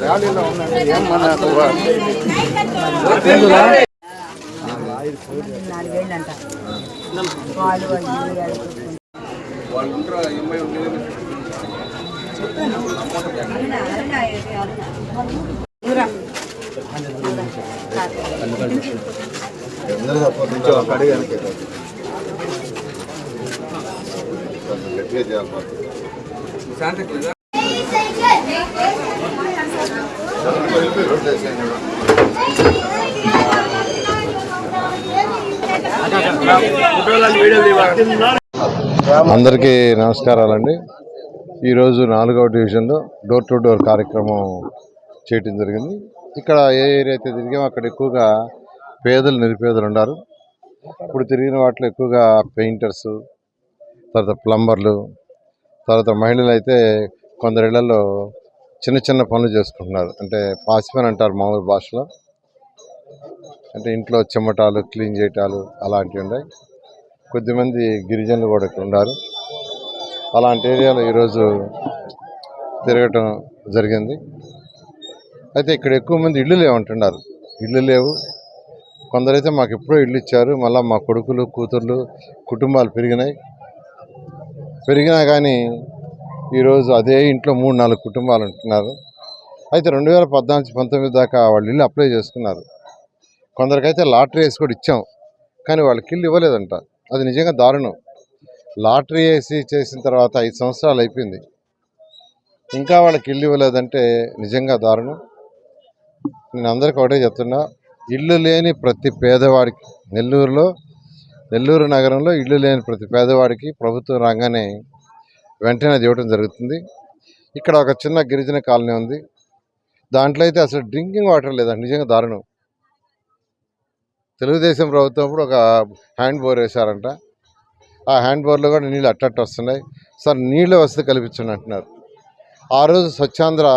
ర్యాలీలో ఉందండి ఏమన్నారు నాలుగేళ్ళంట పాలు అవి ఇవి అడుగుతుంది. వాళ్ళు ఉంటారా ఎంఐ ఉండేది శాంతి అందరికీ నమస్కారాలండి. ఈరోజు నాలుగవ డివిజన్లో డోర్ టు డోర్ కార్యక్రమం చేయటం జరిగింది. ఇక్కడ ఏ ఏరియా అయితే తిరిగామో అక్కడ ఎక్కువగా పేదలు నిరుపేదలు ఉన్నారు. ఇప్పుడు తిరిగిన వాటిలో ఎక్కువగా పెయింటర్స్ తర్వాత ప్లంబర్లు తర్వాత మహిళలు అయితే కొందరిళ్ళలో చిన్న చిన్న పనులు చేసుకుంటున్నారు. అంటే పాసిపని అంటారు మామూలు భాషలో. అంటే ఇంట్లో చెమటాలు క్లీన్ చేయటాలు అలాంటివి ఉన్నాయి. కొద్దిమంది గిరిజనులు కూడా ఇక్కడ ఉన్నారు. అలాంటి ఏరియాలో ఈరోజు తిరగటం జరిగింది. అయితే ఇక్కడ ఎక్కువ మంది ఇళ్ళు లేవంటున్నారు ఇళ్ళు లేవు. కొందరైతే మాకు ఎప్పుడో ఇల్లు ఇచ్చారు. మళ్ళీ మా కొడుకులు కూతుర్లు కుటుంబాలు పెరిగినాయి. పెరిగినా కానీ ఈరోజు అదే ఇంట్లో మూడు నాలుగు కుటుంబాలు ఉంటున్నారు. అయితే రెండు వేల పద్నాలుగు పంతొమ్మిది దాకా వాళ్ళు ఇల్లు అప్లై చేసుకున్నారు. కొందరికైతే లాటరీ వేసి కూడా ఇచ్చాం. కానీ వాళ్ళకి ఇల్లు ఇవ్వలేదంట. అది నిజంగా దారుణం. లాటరీ వేసి చేసిన తర్వాత ఐదు సంవత్సరాలు అయిపోయింది. ఇంకా వాళ్ళకి ఇల్లు ఇవ్వలేదంటే నిజంగా దారుణం. నేను అందరికీ ఒకటే చెప్తున్నా ఇల్లు లేని ప్రతి పేదవాడికి నెల్లూరులో నెల్లూరు నగరంలో ఇల్లు లేని ప్రతి పేదవాడికి ప్రభుత్వం రాగానే వెంటనే అది ఇవ్వడం జరుగుతుంది. ఇక్కడ ఒక చిన్న గిరిజన కాలనీ ఉంది. దాంట్లో అయితే అసలు డ్రింకింగ్ వాటర్ లేదండి. నిజంగా దారుణం. తెలుగుదేశం ప్రభుత్వం అప్పుడు ఒక హ్యాండ్ బోర్ వేశారంట. ఆ హ్యాండ్ బోర్లో కూడా నీళ్ళు అట్టట్టు వస్తున్నాయి. సార్ నీళ్ళ వసతి కల్పించండి అంటున్నారు. ఆ రోజు స్వచ్ఛాంధ్ర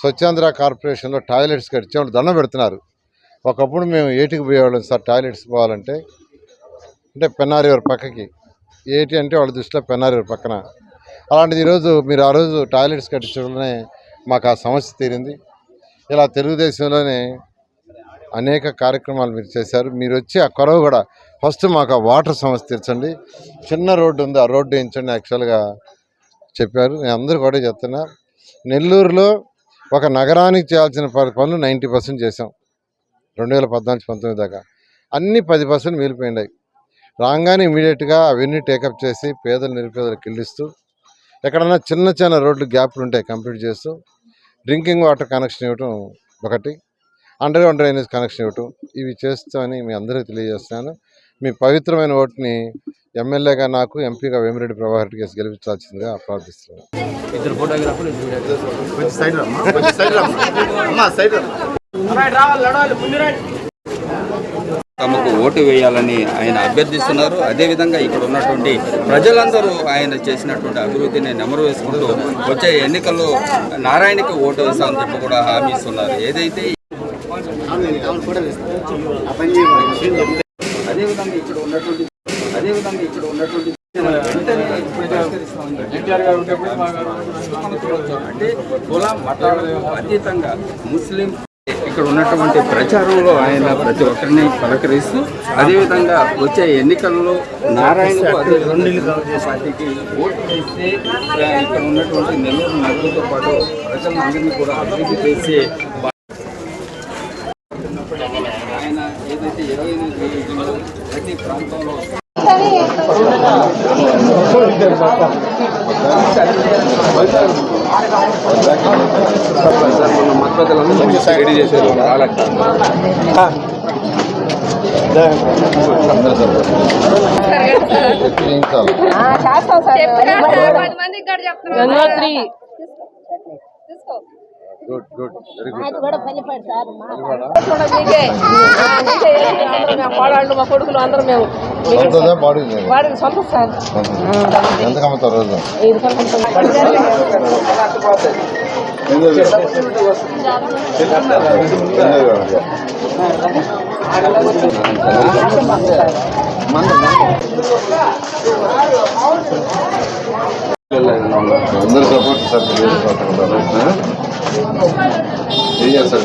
స్వచ్ఛాంధ్ర కార్పొరేషన్లో టాయిలెట్స్ కట్టించి దండం పెడుతున్నారు. ఒకప్పుడు మేము ఏటికి పోయేవాళ్ళం సార్ టాయిలెట్స్ పోవాలంటే. అంటే పెన్నారి వారి పక్కకి. ఏటి అంటే వాళ్ళ దృష్టిలో పెన్నారు పక్కన. అలాంటిది ఈరోజు మీరు ఆ రోజు టాయిలెట్స్ కట్టించడంలోనే మాకు ఆ సమస్య తీరింది. ఇలా తెలుగుదేశంలోనే అనేక కార్యక్రమాలు మీరు చేశారు. మీరు వచ్చి ఆ కొరవ కూడా ఫస్ట్ మాకు ఆ వాటర్ సమస్య తీర్చండి. చిన్న రోడ్డు ఉంది ఆ రోడ్డు వేయించండి యాక్చువల్గా చెప్పారు. నేను అందరూ కూడా చెప్తున్నా. నెల్లూరులో ఒక నగరానికి చేయాల్సిన పనులు నైంటీ పర్సెంట్ చేసాం రెండు వేల పద్నాలుగు పంతొమ్మిది దాకా. అన్ని పది పర్సెంట్ మిగిలిపోయినాయి రాగానే ఇమీడియట్గా అవన్నీ టేకప్ చేసి పేదలు నిరుపేదలకు ఇల్లిస్తూ ఎక్కడన్నా చిన్న చిన్న రోడ్లు గ్యాప్లు ఉంటాయి కంప్లీట్ చేస్తూ డ్రింకింగ్ వాటర్ కనెక్షన్ ఇవ్వటం ఒకటి అండర్ గ్రౌండ్ డ్రైనేజ్ కనెక్షన్ ఇవ్వటం. ఇవి చేస్తామని మీ అందరికీ తెలియజేస్తున్నాను. మీ పవిత్రమైన ఓటుని ఎమ్మెల్యేగా నాకు ఎంపీగా వేమిరెడ్డి ప్రభాకర్ రెడ్డి కేసు గెలిపించాల్సిందిగా ప్రార్థిస్తున్నాను. తమకు ఓటు వేయాలని ఆయన అభ్యర్థిస్తున్నారు. అదేవిధంగా ఇక్కడ ఉన్నటువంటి ప్రజలందరూ ఆయన చేసినటువంటి అభివృద్ధిని నెమరు వేసుకుంటూ వచ్చే ఎన్నికల్లో నారాయణకి ఓటు వేస్తామని చెప్పి కూడా హామీ ఇస్తున్నారు. ఏదైతే అదేవిధంగా ఇక్కడ ఉన్నటువంటి అదేవిధంగా ఇక్కడ ఉన్నటువంటి అంటే కులం మతాలకు అతీతంగా ముస్లిం ఇక్కడ ఉన్నటువంటి ప్రచారంలో ఆయన ప్రతి ఒక్కరిని పలకరిస్తూ అదేవిధంగా వచ్చే ఎన్నికల్లో నారాయణకు అదే పార్టీకి ఓటు వేస్తే ఇక్కడ ఉన్నటువంటి నెల్లూరు నగరంతో పాటు ప్రజలందరినీ కూడా అభివృద్ధి చేసే ఆయన ఏదైతే ఇరవై ఎనిమిది ప్రతి ప్రాంతంలో మనం రెడీ చేశారు. చెప్తున్నాను గుడ్ గుడ్. వెరీ గుడ్ అది కూడా పల్లిపాడు సార్. మా కోడళ్ళు కొడుకులు అందరూ మేము మీకు సొంతదా బాడీ వాడికి సొంత సార్. ఎంత కమ్ముతారు రోజు? అందరూ సపోర్ట్ సార్ ఏం చేస్తారు